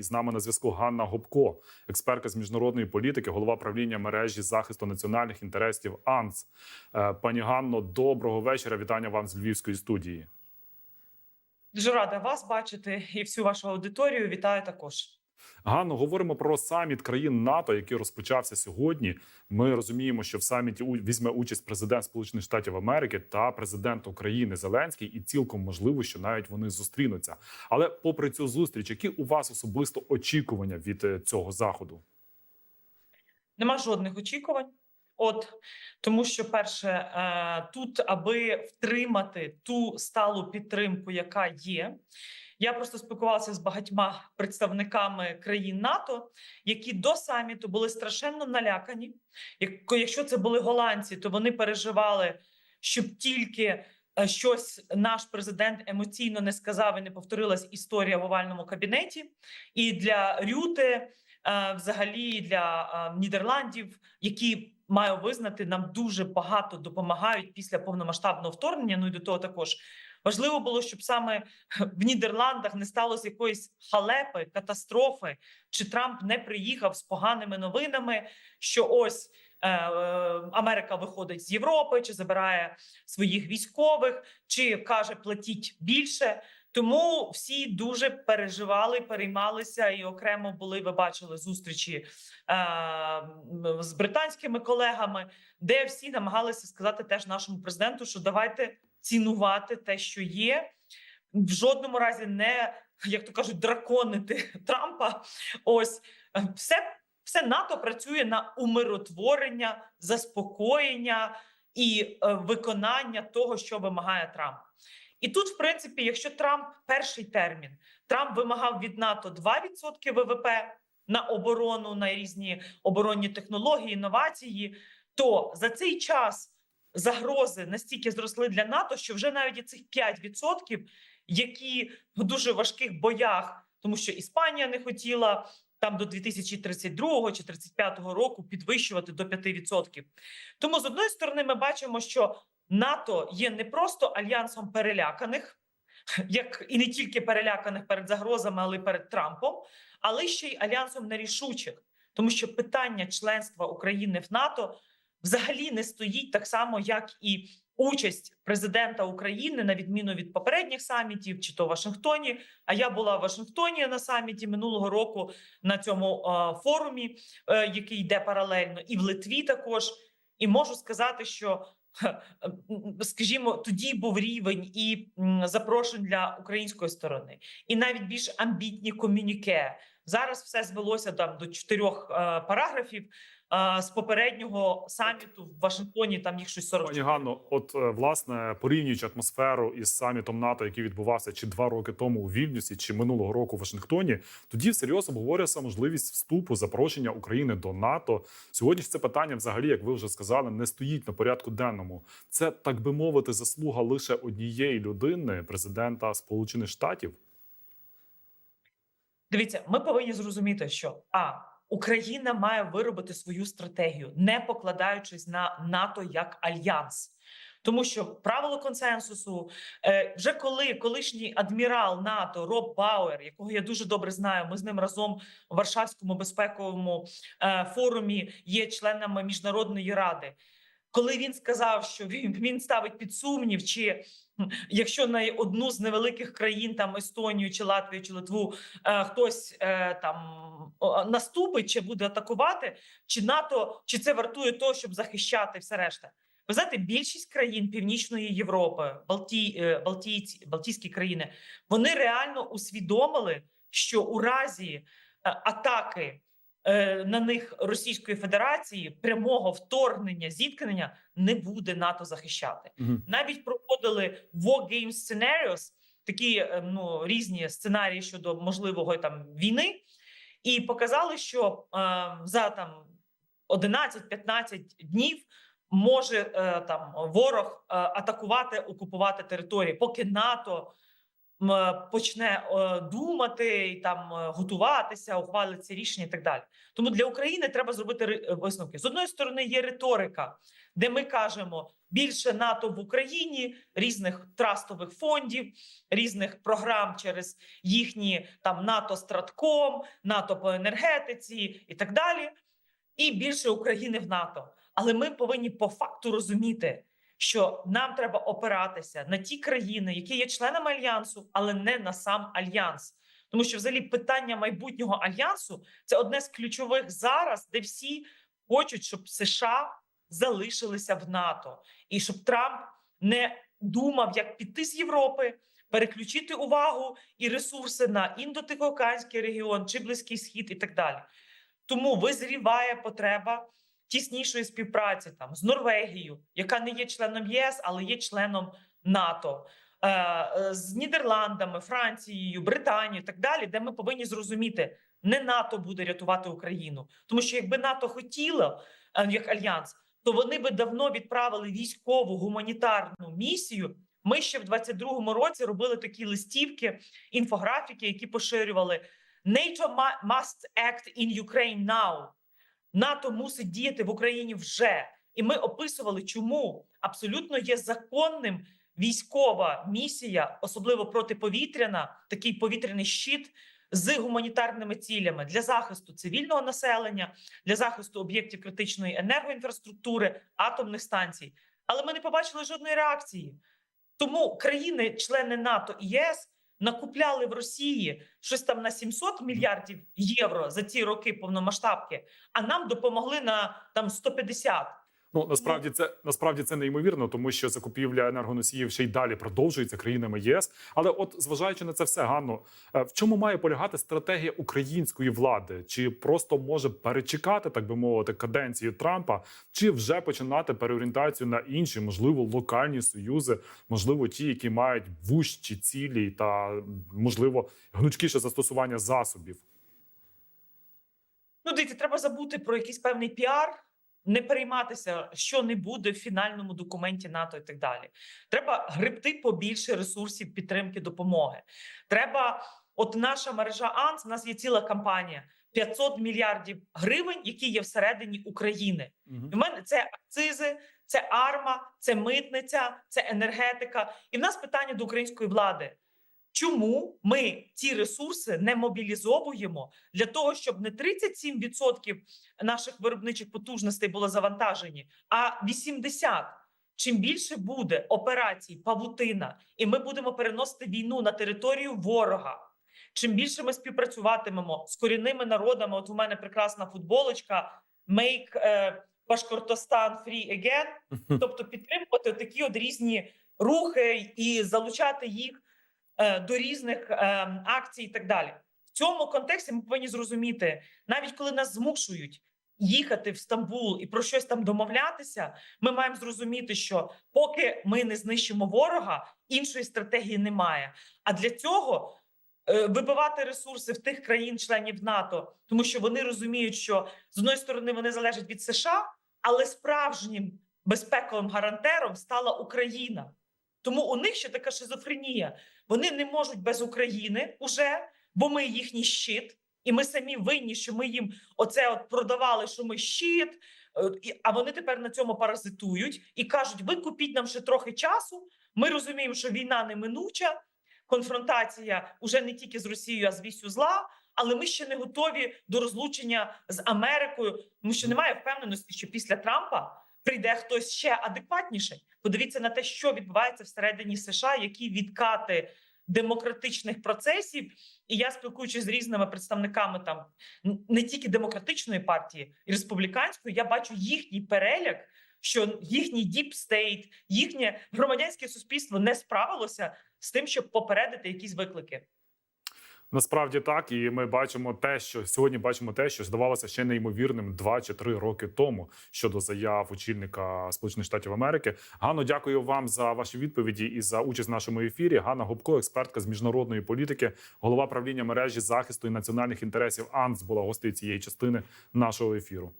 І з нами на зв'язку Ганна Гопко, експертка з міжнародної політики, голова правління мережі захисту національних інтересів АНС. Е, Пані Ганно, доброго вечора. Вітання вам з Львівської студії. Дуже рада вас бачити і всю вашу аудиторію. Вітаю також. Ганно, говоримо про саміт країн НАТО, який розпочався сьогодні. Ми розуміємо, що в саміті візьме участь президент Сполучених Штатів Америки та президент України Зеленський, і цілком можливо, що навіть вони зустрінуться. Але попри цю зустріч, які у вас особисто очікування від е, цього заходу? Нема жодних очікувань. От тому, що перше, е, тут, аби втримати ту сталу підтримку, яка є. Я просто спілкувалася з багатьма представниками країн НАТО, які до саміту були страшенно налякані. Як- Якщо це були голландці, то вони переживали, щоб тільки е, щось наш президент емоційно не сказав і не повторилась історія в овальному кабінеті. І для Рюте, е, взагалі для е, Нідерландів, які маю визнати, нам дуже багато допомагають після повномасштабного вторгнення. Ну і до того також важливо було, щоб саме в Нідерландах не сталося якоїсь халепи, катастрофи, чи Трамп не приїхав з поганими новинами, що ось. е, е, Америка виходить з Європи, чи забирає своїх військових, чи каже платіть більше. Тому всі дуже переживали, переймалися і окремо були. Ви бачили зустрічі е, з британськими колегами, де всі намагалися сказати теж нашому президенту, що давайте цінувати те, що є, в жодному разі не як то кажуть, драконити Трампа. Ось е, все, все НАТО працює на умиротворення, заспокоєння і е, виконання того, що вимагає Трамп. І тут, в принципі, якщо Трамп перший термін Трамп вимагав від НАТО 2% ВВП на оборону, на різні оборонні технології, інновації, то за цей час загрози настільки зросли для НАТО, що вже навіть і цих 5%, які в дуже важких боях, тому що Іспанія не хотіла там до 2032 чи 35 року підвищувати до 5%. Тому з одної сторони, ми бачимо, що НАТО є не просто альянсом переляканих, як і не тільки переляканих перед загрозами, але й перед Трампом, але ще й альянсом нерішучих, тому що питання членства України в НАТО взагалі не стоїть так само, як і участь президента України на відміну від попередніх самітів, чи то в Вашингтоні. А я була в Вашингтоні на саміті минулого року на цьому форумі, е, який йде паралельно, і в Литві також. І можу сказати, що скажімо, тоді був рівень і запрошень для української сторони, і навіть більш амбітні комюніке. Зараз все звелося там до чотирьох е, параграфів. е, З попереднього саміту в Вашингтоні там їх щось 40. Пані Ганно, от е, власне порівнюючи атмосферу із самітом НАТО, який відбувався чи два роки тому у Вільнюсі, чи минулого року у Вашингтоні, тоді всерйоз обговорювався можливість вступу запрошення України до НАТО. Сьогодні ж це питання, взагалі, як ви вже сказали, не стоїть на порядку денному. Це так би мовити, заслуга лише однієї людини, президента Сполучених Штатів. Дивіться, ми повинні зрозуміти, що а Україна має виробити свою стратегію, не покладаючись на НАТО як альянс. Тому що правило консенсусу е, вже коли колишній адмірал НАТО Роб Бауер, якого я дуже добре знаю, ми з ним разом у Варшавському безпековому е, форумі є членами міжнародної ради. Коли він сказав, що він, він ставить під сумнів, чи якщо на одну з невеликих країн, там Естонію чи Латвію чи Литву, е, хтось е, там наступить чи буде атакувати, чи НАТО, чи це вартує того, щоб захищати все решта. Ви знаєте, більшість країн Північної Європи, Балті, е, Балтійці, Балтійські країни, вони реально усвідомили, що у разі атаки на них Російської Федерації прямого вторгнення, зіткнення не буде НАТО захищати. Мгм. Навіть проводили war game scenarios, такі е, ну різні сценарії щодо можливого там війни, і показали, що е, за там 11-15 днів може е, там ворог е, атакувати, окупувати території, поки НАТО почне е, думати і там е, готуватися, ухвалить ці рішення і так далі. Тому для України треба зробити ри- висновки. З одної сторони, є риторика, де ми кажемо більше НАТО в Україні, різних трастових фондів, різних програм через їхні там НАТО Стратком, НАТО по енергетиці і так далі, і більше України в НАТО. Але ми повинні по факту розуміти, що нам треба опиратися на ті країни, які є членами альянсу, але не на сам альянс. Тому що, взагалі, питання майбутнього альянсу це одне з ключових зараз, де всі хочуть, щоб США залишилися в НАТО, і щоб Трамп не думав, як піти з Європи, переключити увагу і ресурси на індотихоокеанський регіон чи Близький Схід, і так далі. Тому визріває потреба тіснішої співпраці там з Норвегією, яка не є членом ЄС, але є членом НАТО, е, е, з Нідерландами, Францією, Британією, так далі, де ми повинні зрозуміти, не НАТО буде рятувати Україну, тому що якби НАТО хотіло е, як альянс, то вони би давно відправили військову гуманітарну місію. Ми ще в 22-му році робили такі листівки, інфографіки, які поширювали NATO must act in Ukraine now. НАТО мусить діяти в Україні вже. І ми описували, чому абсолютно є законним військова місія, особливо протиповітряна, такий повітряний щит з гуманітарними цілями для захисту цивільного населення, для захисту об'єктів критичної енергоінфраструктури, атомних станцій. Але ми не побачили жодної реакції. Тому країни-члени НАТО і ЄС накупляли в Росії щось там на 700 мільярдів євро за ці роки повномасштабки, а нам допомогли на там 150. Ну насправді це насправді це неймовірно, тому що закупівля енергоносіїв ще й далі продовжується країнами ЄС. Але, от зважаючи на це все, Ганно, е, в чому має полягати стратегія української влади? Чи просто може перечекати, так би мовити, каденцію Трампа, чи вже починати переорієнтацію на інші, можливо, локальні союзи, можливо, ті, які мають вужчі цілі та можливо гнучкіше застосування засобів? Ну, дивіться, треба забути про якийсь певний піар, не перейматися, що не буде в фінальному документі НАТО і так далі. Треба гребти побільше ресурсів підтримки допомоги. Треба, от наша мережа АНС, в нас є ціла кампанія. 500 мільярдів гривень, які є всередині України. І в мене це акцизи, це арма, це митниця, це енергетика. І в нас питання до української влади. Чому ми ці ресурси не мобілізовуємо для того, щоб не 37% наших виробничих потужностей було завантажені, а 80%? Чим більше буде операцій павутина, і ми будемо переносити війну на територію ворога. Чим більше ми співпрацюватимемо з корінними народами, от у мене прекрасна футболочка Make е, Башкортостан Free Again, тобто підтримувати такі от різні рухи і залучати їх е, до різних е, акцій, і так далі. В цьому контексті ми повинні зрозуміти, навіть коли нас змушують їхати в Стамбул і про щось там домовлятися, ми маємо зрозуміти, що поки ми не знищимо ворога, іншої стратегії немає. А для цього е, вибивати ресурси в тих країн-членів НАТО, тому що вони розуміють, що з одної сторони вони залежать від США, але справжнім безпековим гарантером стала Україна. Тому у них ще така шизофренія. Вони не можуть без України уже, бо ми їхній щит, і ми самі винні, що ми їм оце от продавали, що ми щит. е, А вони тепер на цьому паразитують і кажуть: ви купіть нам ще трохи часу. Ми розуміємо, що війна неминуча, конфронтація уже не тільки з Росією, а з вісю зла. Але ми ще не готові до розлучення з Америкою, тому що немає впевненості, що після Трампа прийде хтось ще адекватніший. Подивіться на те, що відбувається всередині США, які відкати демократичних процесів. І я спілкуючись з різними представниками там не тільки демократичної партії і республіканської, я бачу їхній переляк, що їхній діп стейт, їхнє громадянське суспільство не справилося з тим, щоб попередити якісь виклики. Насправді так, і ми бачимо те, що сьогодні бачимо те, що здавалося ще неймовірним два чи три роки тому щодо заяв очільника Сполучених Штатів Америки. Ганно, дякую вам за ваші відповіді і за участь в нашому ефірі. Ганна Губко, експертка з міжнародної політики, голова правління мережі захисту і національних інтересів АНС, була гостею цієї частини нашого ефіру.